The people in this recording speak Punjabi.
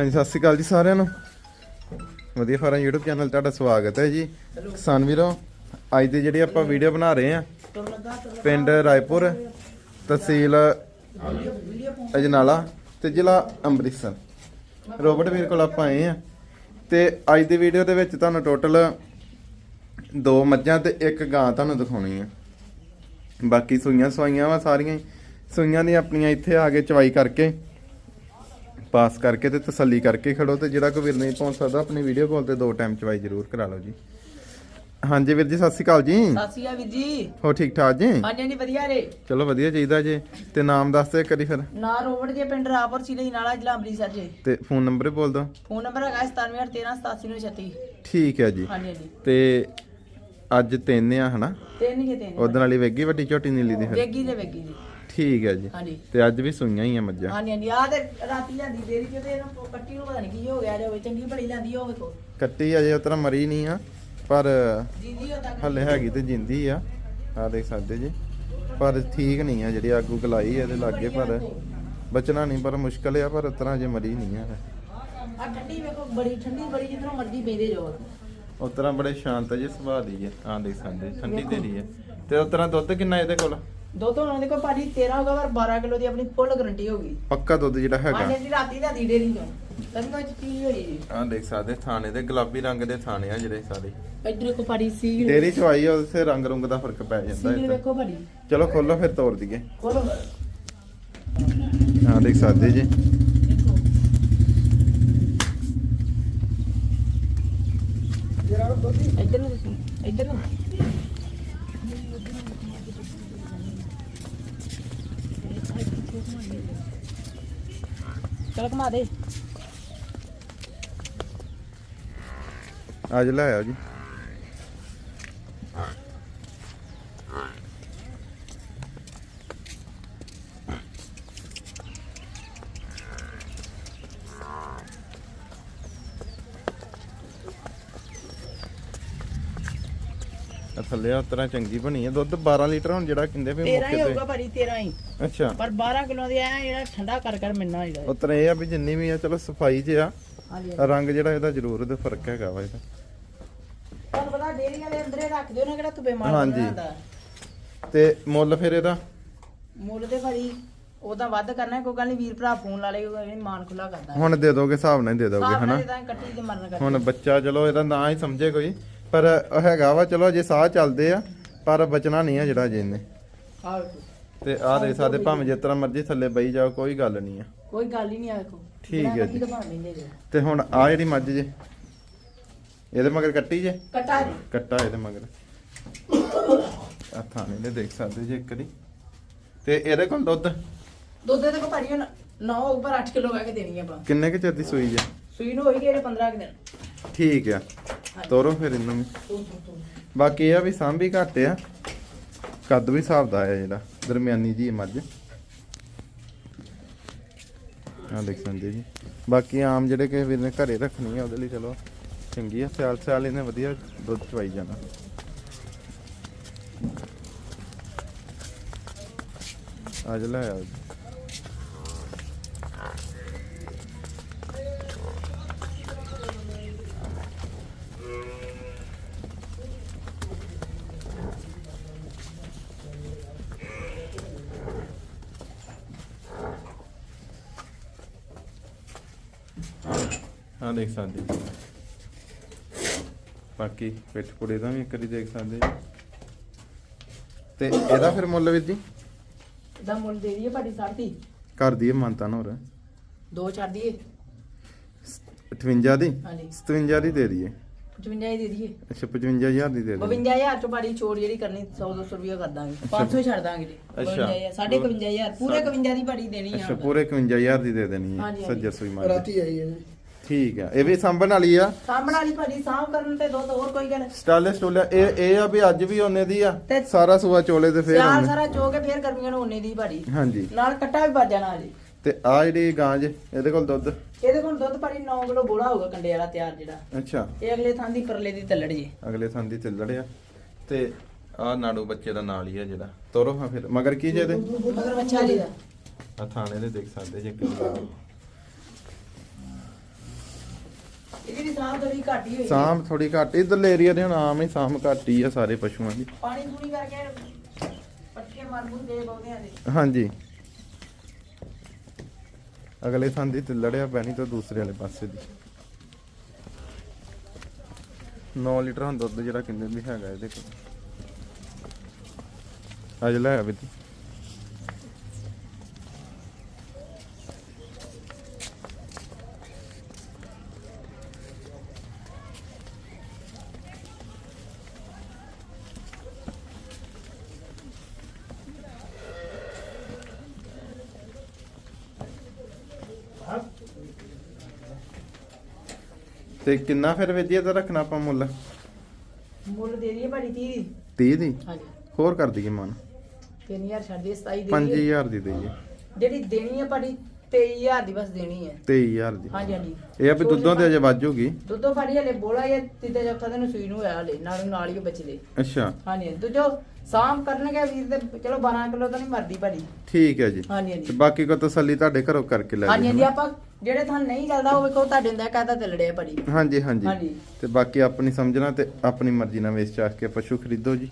ਹਾਂਜੀ, ਸਤਿ ਸ਼੍ਰੀ ਅਕਾਲ ਜੀ ਸਾਰਿਆਂ ਨੂੰ। ਵਧੀਆ ਫਾਰਮ YouTube ਚੈਨਲ ਤੁਹਾਡਾ ਸਵਾਗਤ ਹੈ ਜੀ। ਕਿਸਾਨ ਵੀਰੋ, ਅੱਜ ਦੀ ਜਿਹੜੀ ਆਪਾਂ ਵੀਡੀਓ ਬਣਾ ਰਹੇ ਆ ਪਿੰਡ ਰਾਏਪੁਰ, ਤਹਿਸੀਲ ਅਜਨਾਲਾ ਤੇ ਜ਼ਿਲ੍ਹਾ ਅੰਮ੍ਰਿਤਸਰ। ਰੋਬਟ ਵੀਰ ਕੋਲ ਆਪਾਂ ਆਏ ਆ ਤੇ ਅੱਜ ਦੀ ਵੀਡੀਓ ਦੇ ਵਿੱਚ ਤੁਹਾਨੂੰ ਟੋਟਲ ਦੋ ਮੱਝਾਂ ਤੇ ਇੱਕ ਗਾਂ ਤੁਹਾਨੂੰ ਦਿਖਾਉਣੀ ਆ ਬਾਕੀ ਸੂਈਆਂ ਸਵਾਈਆਂ ਵਾ ਸਾਰੀਆਂ ਹੀ। ਸੂਈਆਂ ਦੀ ਆਪਣੀਆਂ ਇੱਥੇ ਆ ਕੇ ਚਵਾਈ ਕਰਕੇ ਪਾਸ ਕਰਕੇ ਤੇ ਤਸੱਲੀ ਕਰਕੇ ਖੜੋ ਤੇ ਜਿਹੜਾ ਕੋਈ ਵੀਰ ਨਹੀਂ ਪਹੁੰਚ ਸਕਦਾ ਆਪਣੀ ਵੀਡੀਓ ਕਾਲ ਤੇ ਦੋ ਟਾਈਮ ਚਵਾਈ ਜ਼ਰੂਰ ਕਰਾ ਲਓ ਜੀ। ਹਾਂਜੀ ਵੀਰ ਜੀ ਸਤਿ ਸ਼੍ਰੀ ਅਕਾਲ ਜੀ। ਸਤਿ ਸ਼੍ਰੀ ਅਕਾਲ ਵੀਰ ਜੀ। ਹੋ ਠੀਕ ਠਾਕ ਜੀ? ਹਾਂਜੀ ਹਾਂਜੀ ਵਧੀਆ ਰੇ ਚਲੋ ਵਧੀਆ ਚਾਹੀਦਾ ਜੀ। ਤੇ ਨਾਮ ਦੱਸ ਦੇ ਕਰੀ ਫਿਰ। ਨਾ ਰੋਵੜ ਜੇ ਪਿੰਡ ਰਾਪੁਰ ਜ਼ਿਲ੍ਹੇ ਨਾਲਾ ਜ਼ਿਲ੍ਹਾ ਅੰਮ੍ਰਿਤਸਰ ਜੀ। ਤੇ ਫੋਨ ਨੰਬਰ ਵੀ ਬੋਲ ਦੋ ਫੋਨ ਨੰਬਰ ਹੈਗਾ 9713878936 ਠੀਕ ਹੈ ਜੀ। ਹਾਂਜੀ ਹਾਂਜੀ। ਤੇ ਅੱਜ ਤਿੰਨ ਆ ਹਨਾ? ਤਿੰਨ ਹੀ ਤਿੰਨ। ਉਹਦੇ ਨਾਲ ਹੀ ਵੇਗੀ ਵੱਡੀ ਝੋਟੀ ਨੀਲੀ ਦੀ ਫਿਰ। ਵੇਗੀ ਦੇ ਵੇਗੀ ਜੀ। ਠੀਕ ਹੈ ਜੀ। ਹਾਂਜੀ। ਤੇ ਅੱਜ ਵੀ ਸੂਈਆਂ ਹੀ ਆ ਮੱਝਾਂ। ਹਾਂਜੀ ਹਾਂਜੀ। ਆ ਤੇ ਰਾਤੀ ਲਿਆਂਦੀ ਦੇਰੀ ਚ ਤੇ ਇਹਨੂੰ ਕੱਟੀ ਨੂੰ ਪਤਾ ਨਹੀਂ ਕੀ ਹੋ ਗਿਆ ਜੇ ਚੰਗੀ ਭਲੀ ਲਿਆਂਦੀ ਉਹ ਵੇਖੋ ਕੱਟੀ ਅਜੇ ਉਤਰਾ ਮਰੀ ਨਹੀਂ ਆ ਪਰ ਜਿੰਦੀ ਹੱਲੇ ਹੈਗੀ ਤੇ ਜਿੰਦੀ ਆ। ਆ ਦੇਖ ਸਕਦੇ ਜੀ। ਪਰ ਠੀਕ ਨਹੀਂ ਆ ਜਿਹੜੀ ਆਗੂ ਗਲਾਈ ਇਹਦੇ ਲਾਗੇ ਪਰ ਬਚਣਾ ਨਹੀਂ ਪਰ ਮੁਸ਼ਕਲ ਆ ਪਰ ਉਤਰਾ ਜੇ ਮਰੀ ਨਹੀਂ ਆ। ਆ ਠੰਡੀ ਵੇਖੋ ਬੜੀ ਠੰਡੀ ਬੜੀ ਜਿੱਧਰੋਂ ਮਰਦੀ ਪੈਂਦੇ ਜੋ। ਉਤਰਾ ਬੜੇ ਸ਼ਾਂਤ ਜੇ ਸੁਭਾਅ ਦੀ ਹੈ ਆ ਦੇਖ ਸਕਦੇ ਠੰਡੀ ਤੇਰੀ ਹੈ ਤੇ ਉਤਰਾ ਦੁੱਧ ਕਿੰਨਾ ਇਹਦੇ ਕੋਲ? ਦੋ ਤੋਂ ਉਹਨਾਂ ਦੇ ਕੋਲ ਭਾਜੀ 13 ਹੋਗਾ ਪਰ 12 ਕਿਲੋ ਦੀ ਆਪਣੀ ਫੁੱਲ ਗਾਰੰਟੀ ਹੋਗੀ ਪੱਕਾ ਦੁੱਧ ਜਿਹੜਾ ਹੈਗਾ। ਹਾਂਜੀ ਜੀ ਰਾਤੀ ਦਾ ਦੀ ਡੇਰੀ ਤੋਂ ਤੈਨੂੰ ਕੋਈ ਚੀਜ਼ ਹੋਈ ਜੀ। ਆ ਦੇਖ ਸਕਦੇ ਥਾਣੇ ਦੇ ਗੁਲਾਬੀ ਰੰਗ ਦੇ ਥਾਣੇ ਆ ਜਿਹੜੇ ਸਾਰੇ। ਇੱਧਰ ਕੋ ਭਾਜੀ ਸੀਲ ਡੇਰੀ ਚਵਾਈ ਆ ਉਸੇ ਰੰਗ ਰੁੰਗ ਦਾ ਫ਼ਰਕ ਪੈ ਜਾਂਦਾ ਸੀਲ ਹੈ ਵੇਖੋ ਭਾਜੀ। ਚਲੋ ਖੋਲੋ ਫਿਰ ਤੋੜ ਦਈਏ। ਖੋਲੋ। ਆ ਦੇਖ ਸਕਦੇ ਜੀ। ਦੇਖੋ। ਇੱਧਰ ਨੂੰ ਦੇਖੋ। ਇੱਧਰ ਨੂੰ। ਚਲ ਘੁਮਾ ਦੇ। ਅੱਜ ਲੈ ਆਓ ਜੀ। ਥੱਲੇ ਆ ਤਰ੍ਹਾਂ ਚੰਗੀ ਬਣੀ ਹੈ। ਦੁੱਧ 12 ਲੀਟਰ ਹੁਣ ਜਿਹੜਾ ਕਹਿੰਦੇ ਵੀ 13 ਹੀ ਹੋਊਗਾ ਭਾਜੀ 13 ਹੀ। ਤੇ ਅੱਛਾ। ਪਰ 12 ਕਿਲੋ ਦੀ ਆ ਜਿਹੜਾ ਠੰਡਾ ਕਰ ਕਰ ਮਿਲਣਾ ਜਿਹੜਾ ਉਤਰਾ ਇਹ ਆ ਵੀ ਜਿੰਨੀ ਵੀ ਆ ਚਲੋ ਸਫ਼ਾਈ 'ਚ ਆ ਰੰਗ ਜਿਹੜਾ ਇਹਦਾ ਜ਼ਰੂਰ ਇਹਦਾ ਫ਼ਰਕ ਹੈਗਾ ਵਾ ਇਹਦਾ। ਤੁਹਾਨੂੰ ਪਤਾ ਡੇਰੀਆਂ ਦੇ ਅੰਦਰੇ ਰੱਖ ਦਿਓ ਨਾ ਕਿਹੜਾ ਧੁੱਪੇ ਮਾਰ ਹਾਂਜੀ। ਤੇ ਮੁੱਲ ਫਿਰ ਇਹਦਾ? ਮੁੱਲ ਤੇ ਭਾਜੀ ਉਹਦਾ ਵੱਧ ਕਰਨਾ ਕੋਈ ਗੱਲ ਨਹੀਂ ਵੀਰ ਭਰਾ ਫੋਨ ਲਾ ਲੇ ਮਾਨ ਖੁੱਲਾ ਕਰਦਾ। ਹੁਣ ਦੇ ਦੋਗੇ ਹਿਸਾਬ ਨਾਲ ਦੇ ਦੋਗੇ ਹਨਾ? ਤਾਂ ਤੇ ਹੁਣ ਬੱਚਾ ਚਲੋ ਇਹਦਾ ਨਾਂ ਹੀ ਸਮਝੇ ਕੋਈ। ਪਰ ਹੈਗਾ ਵਾ ਚਲੋ ਜੇ ਸਾਹ ਚੱਲਦੇ ਆ ਪਰ ਬਚਣਾ ਨਹੀਂ ਆ ਜਿਹੜਾ ਜੇ ਇਹਨੇ ਆਹ ਵੇਖੋ। ਤੇ ਆਹ ਦੇ ਸਾਡੇ ਭਾਵੇਂ ਜਿਸ ਤਰ੍ਹਾਂ ਮਰਜ਼ੀ ਥੱਲੇ ਬਈ ਜਾਓ ਕੋਈ ਗੱਲ ਨਹੀਂ ਆ। ਕੋਈ ਗੱਲ ਹੀ ਨਹੀਂ ਆ ਦੇਖੋ ਠੀਕ ਹੈ ਜੀ। ਤੇ ਹੁਣ ਆ ਜਿਹੜੀ ਮੱਝ ਜੇ ਇਹਦੇ ਮਗਰ ਕੱਟੀ ਜੇ? ਕਟਾ ਦੇ ਕੱਟਾ ਇਹਦੇ ਮਗਰ। ਆ ਥਾਣੇ ਦੇ ਦੇਖ ਸਕਦੇ ਜੇ ਇੱਕ ਦੀ। ਤੇ ਇਹਦੇ ਕੋਲ ਦੁੱਧ? ਦੁੱਧ ਦੇ ਕੋ ਭਾਜੀ 9 ਉੱਪਰ 8 ਕਿਲੋ ਕਹਿ ਕੇ ਦੇਣੀ ਆ ਆਪਾਂ। ਕਿੰਨੇ ਕੁ ਚਿਰ ਦੀ ਸੂਈ ਜੇ ਸੂਈ ਨੂੰ ਹੋਈ ਗਏ 15 ਕੁ ਦਿਨ। ਠੀਕ ਆ। ਤੋਰੋ ਫਿਰ ਇਹਨੂੰ ਵੀ ਬਾਕੀ ਇਹ ਆ ਵੀ ਸਾਂਭੀ ਘੱਟ ਆ। ਕੱਦ ਵੀ ਹਿਸਾਬ ਦਾ ਆ ਜਿਹੜਾ, ਦਰਮਿਆਨੀ ਜੀ ਮੱਝ। ਆ ਦੇਖ ਸਕਦੇ ਜੀ। ਬਾਕੀ ਆਮ ਜਿਹੜੇ ਕਿ ਵੀਰ ਨੇ ਘਰੇ ਰੱਖਣੀ ਆ, ਉਹਦੇ ਲਈ ਚਲੋ ਚੰਗੀ ਆ। ਸਿਆਲ ਸਿਆਲ ਇਹਨੇ ਵਧੀਆ ਦੁੱਧ ਚਵਾਈ ਜਾਣਾ। ਅੱਜ ਲੈ ਆਓ ਹਾਂ ਦੇਖ ਸਕਦੇ। ਬਾਕੀ ਪਿੱਠ ਪੁੜੇ ਦਾ ਵੀ ਇੱਕ ਵਾਰੀ ਦੇਖ ਸਕਦੇ ਜੀ ਤੇ ਇਹਦਾ ਫਿਰ ਮੁੱਲ ਵੀਰ ਜੀ? ਦਾ ਮੁੱਲ ਦੇ ਦਈਏ ਭਾਜੀ ਸਾਡੀ ਕਰ ਦਈਏ ਮਾਨਤਾ ਨਾ ਹੋਰ। ਦੋ ਚਾਰ ਦਈਏ 58 ਦੀ? ਹਾਂਜੀ। 57 ਦੀ ਦੇ ਦਈਏ। 55 ਹੀ ਦੇ ਦਈਏ। ਅੱਛਾ 55000 ਦੀ ਦੇ ਦਈਏ 52000 ਚੋਂ ਬਾੜੀ ਛੋੜ ਜਿਹੜੀ ਕਰਨੀ 100 200 ਰੁਪਏ ਕਰ ਦਾਂਗੇ 500 ਹੀ ਛੱਡ ਦਾਂਗੇ ਜੀ। ਅੱਛਾ। 52000 ਸਾਢੇ 51000 ਪੂਰੇ 51 ਦੀ ਬਾੜੀ ਦੇਣੀ ਆ ਅੱਛਾ ਪੂਰੇ 51000 ਦੀ ਦੇ ਦੇਣੀ ਹੈ ਹਾਂਜੀ। ਸੱਜਰ ਸੂਈ ਮਾਰ ਰਾਤੀ ਆਈ ਹੈ ਠੀਕ ਆ ਇਹ ਵੀ ਸੰਭਣ ਵਾਲੀ ਆ? ਸਾਹਮਣੇ ਵਾਲੀ ਭਾਜੀ ਸਾਂਭ ਕਰਨ ਤੇ ਦੁੱਧ ਹੋਰ ਕੋਈ ਗੱਲ। ਸਟਾਲੇ ਸਟੋਲੇ ਇਹ ਇਹ ਆ ਵੀ ਅੱਜ ਵੀ ਉਹਨੇ ਦੀ ਆ ਤੇ- ਸਾਰਾ ਸੂਆ ਚੋਲੇ ਤੇ ਫੇਰ ਸਿਆਲ ਉਹਨੇ ਸਾਰਾ ਚੋ ਕੇ ਫੇਰ ਗਰਮੀਆਂ ਨੂੰ ਉਨੇ ਦੀ ਭਾਜੀ। ਹਾਂਜੀ। ਨਾਲ ਕੱਟਾ ਵੀ ਵੱਜ ਜਾਣਾ ਜੀ ਤੇ ਆ ਜਿਹੜੀ ਗਾਂ ਜੇ ਇਹਦੇ ਕੋਲ ਦੁੱਧ? ਇਹਦੇ ਕੋਲ ਦੁੱਧ ਭਾਜੀ 9 ਕਿਲੋ ਬੋਲਾ ਹੋਊਗਾ ਕੰਡੇ ਵਾਲਾ ਤਿਆਰ ਜਿਹੜਾ। ਅੱਛਾ। ਇਹ ਅਗਲੇ ਥਾਂ ਦੀ ਪਰਲੇ ਦੀ ਤੱਲੜ ਜੀ। ਅਗਲੇ ਸੰਦੀ ਤੇ ਲੜਿਆ ਤੇ ਆ ਨਾੜੂ ਬੱਚੇ ਦਾ ਨਾਲ ਹੀ ਆ ਜਿਹੜਾ। ਤੋਰੋ ਹਾਂ ਫਿਰ। ਮਗਰ ਕੀ ਜੇ ਇਹਦੇ? ਮਗਰ ਬੱਚਾ ਜੀ ਦਾ। ਆ ਥਾਣੇ ਦੇ ਦੇਖ ਸਕਦੇ ਜੇ ਕਿੰਨਾ ਇਹਦੀ ਵੀ ਸਾਹ ਥੋੜੀ ਘੱਟ ਹੀ ਹੋਈ। ਸਾਮ ਥੋੜੀ ਘੱਟ। ਇਧਰਲੇ ਏਰੀਆ ਦੇ ਹੁਣ ਆਮ ਹੀ ਸਾਮ ਘੱਟ ਹੀ ਆ ਸਾਰੇ ਪਸ਼ੂਆਂ ਦੀ। ਪਾਣੀ ਪੂਣੀ ਕਰਕੇ ਪੱਟੀਆਂ ਮਾਰ ਮੂਰ ਦੇ ਬਹੁਤਿਆਂ ਦੇ। ਹਾਂਜੀ। ਅਗਲੇ ਸੰਦੀ ਤੇ ਲੜਿਆ ਪੈਣੀ ਤਾਂ ਦੂਸਰੇ ਵਾਲੇ ਪਾਸੇ ਦੀ। 9 ਲੀਟਰ ਹੁਣ ਦੁੱਧ ਜਿਹੜਾ ਕਿੰਨੇ ਵੀ ਹੈਗਾ ਇਹਦੇ ਕੋਲ। ਅੱਜ ਲੈ ਵੀ ਤੂੰ। ਤੇ ਕਿੰਨਾ ਫਿਰ ਵੇਜੀ ਇਹਦਾ ਰੱਖਣਾ ਆਪਾਂ ਮੁੱਲ? ਮੁੱਲ ਦੇ ਦਈਏ ਭਾਜੀ 30 ਦੀ। 30 ਦੀ? ਹਾਂਜੀ। ਹੋਰ ਕਰ ਦਈਏ ਮਨ। 3000 ਛੱਡ ਦੇ 27 ਦੇ ਦਈਏ। 5000 ਦੀ ਦਈਏ। ਜਿਹੜੀ ਦੇਣੀ ਹੈ ਭਾਜੀ 23000 ਦੀ ਬਸ ਦੇਣੀ ਹੈ। 23000 ਦੀ। ਹਾਂਜੀ ਹਾਂਜੀ। ਇਹ ਆ ਵੀ ਦੁੱਧੋਂ ਤੇ ਅਜੇ ਵੱਜੂਗੀ ਦੁੱਧੋਂ ਫੜੀ ਹਲੇ ਬੋਲਾ ਇਹ ਤੀਜਾ ਚੌਥਾ ਦਿਨ ਸੂਈ ਨੂੰ ਹੋਇਆ ਹਲੇ ਨਾਲ ਨਾਲ ਹੀ ਬਚਦੇ ਅੱਛਾ। ਹਾਂਜੀ ਦੂਜੋ ਸਾਮ ਕਰਨਗੇ ਵੀਰ ਦੇ ਚਲੋ 12 ਕਿਲੋ ਤਾਂ ਨਹੀਂ ਮਰਦੀ ਭਾਜੀ। ਠੀਕ ਹੈ ਜੀ। ਹਾਂਜੀ ਤੇ ਹਾਂਜੀ ਬਾਕੀ ਕੋ ਤਸੱਲੀ ਤੁਹਾਡੇ ਘਰੋਂ ਕਰਕੇ ਲੈ ਹਾਂਜੀ ਹਾਂਜੀ। ਆਪਾਂ ਜਿਹੜੇ ਤੁਹਾਨੂੰ ਨਹੀਂ ਚੱਲਦਾ ਉਹ ਵੇਖੋ ਤੁਹਾਡੇ ਹੁੰਦਾ ਕਹਦਾ ਤੇ ਲੜਿਆ ਭਾਜੀ। ਹਾਂਜੀ ਹਾਂਜੀ। ਹਾਂਜੀ। ਤੇ ਬਾਕੀ ਆਪਣੀ ਸਮਝਣਾ ਤੇ ਆਪਣੀ ਮਰਜ਼ੀ ਨਾਲ ਵੇਚ ਚਾਹ ਕੇ ਪਸ਼ੂ ਖਰੀਦੋ ਜੀ।